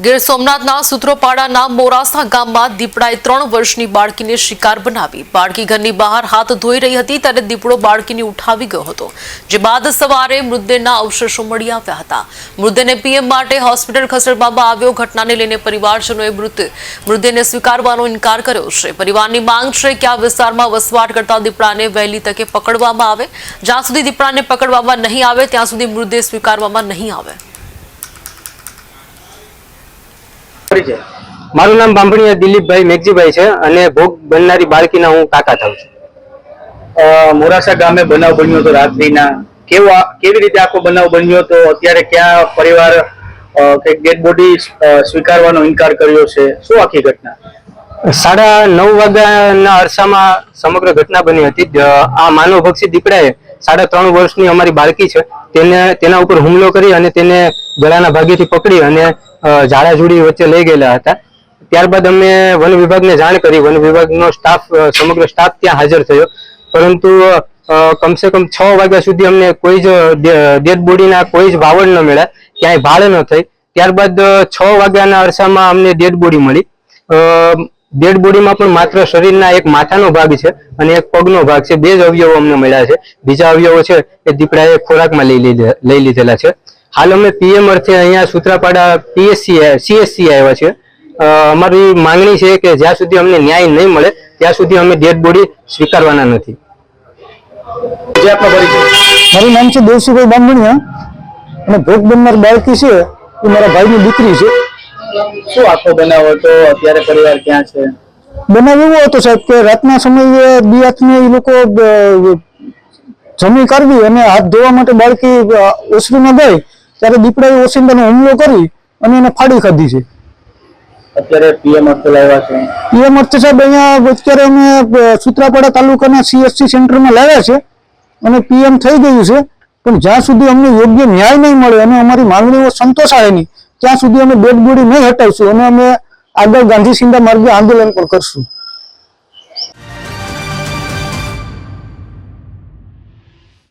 ગીર સોમનાથના સૂત્રોપાડાના મોરાસા ગામમાં દીપડાએ ત્રણ વર્ષની બાળકીને શિકાર બનાવી. બાળકી ઘરની બહાર હાથ ધોઈ રહી હતી, ત્યારે દીપડો બાળકીને ઉઠાવી ગયો હતો, જે બાદ સવારે મૃતદેહના અવશેષો મળી આવ્યા હતા. મૃતદેહને પીએમ માટે હોસ્પિટલ ખસેડવામાં આવ્યો. ઘટનાને લઈને પરિવારજનોએ મૃત, મૃતદેહને સ્વીકારવાનો ઇનકાર કર્યો છે. પરિવારની માંગ છે કે આ વિસ્તારમાં વસવાટ કરતા દીપડાને વહેલી તકે પકડવામાં આવે. જ્યાં સુધી દીપડાને પકડવામાં નહીં આવે, ત્યાં સુધી મૃતદેહ સ્વીકારવામાં નહીં આવે. મારું નામ બાંભણીયા દિલીપભાઈ મેઘજીભાઈ છે અને ભોગ બનનારી બાળકીના હું કાકા થાઉં છું. મોરાસા ગામે બનાવ બન્યો હતો રાત્રિના. કેવો કેવી રીતે આખો બનાવ બન્યો હતો? અત્યારે ક્યાં પરિવાર ડેડ બોડી સ્વીકારવાનો ઇનકાર કર્યો છે? શું આખી ઘટના? સાડા નવ વાગ્યાના અરસામાં સમગ્ર ઘટના બની હતી. આ આ માનવભક્ષી દીપડાએ સાડા ત્રણ વર્ષની અમારી બાળકી છે, તેને તેના ઉપર હુમલો કરી અને તેને ગળાના ભાગેથી પકડી અને ઝાડાઝુડી વચ્ચે લઈ ગયેલા હતા. ત્યારબાદ અમે વન વિભાગને જાણ કરી, વન વિભાગનો સ્ટાફ સમગ્ર સ્ટાફ ત્યાં હાજર થયો. પરંતુ કમસે કમ છ વાગ્યા સુધી અમને કોઈ જ ડેડ બોડીના કોઈ જ વાવડ ન મળ્યા, ક્યાંય ભાડે ન થઈ. ત્યારબાદ છ વાગ્યાના અરસામાં અમને ડેડ મળી. ડેડ બોડીમાં પણ માત્ર શરીરના એક માથાનો ભાગ છે અને એક પગનો ભાગ છે. બે જ અવયવો અમને મળ્યા છે. બીજા અવયવો છે એ દીપડાએ ખોરાકમાં લઈ લઈ લીધેલા છે. હાલ અમે પીએમ અર્થે અહીંયા સુત્રાપાડા પીએસસી સીએસસી આવ્યા છે અ, અમારી માંગણી છે કે જ્યાં સુધી અમને ન્યાય નહીં મળે ત્યાં સુધી અમે ડેડ બોડી સ્વીકારવાના નથી. મારું નામ છે દેવસીભાઈ બામણિયા અને ભોગ બનનાર બાળકી છે એ મારા ભાઈની દીકરી છે. શું આખો બનાવ હતો? અત્યારે પરિવાર ક્યાં છે? બનાવ એવો હતો સાહેબ કે રાતના સમયે દિયાતને એ લોકો જમી કાઢવી અને હાથ ધોવા માટે બાળકી ઓસરીમાં ગઈ ત્યારે દીપડાએ ઓસિંદાનો હુમલો કરી અને એને ફાડી ખાધી છે. અત્યારે પીએમ અર્થ લાવ્યા છે. પીએમ અર્થ સાહેબ અહીંયા અત્યારે અમે સૂત્રાપાડા તાલુકાના સીએસસી સેન્ટરમાં લાવ્યા છે અને પીએમ થઈ ગયું છે. પણ જ્યાં સુધી અમને યોગ્ય ન્યાય નહીં મળે અને અમારી માંગણીઓ સંતોષાય નહીં ત્યાં સુધી અમે બોડી નહીં હટાવશું અને અમે આગળ ગાંધી સિંધા માર્ગે આંદોલન પણ કરશું.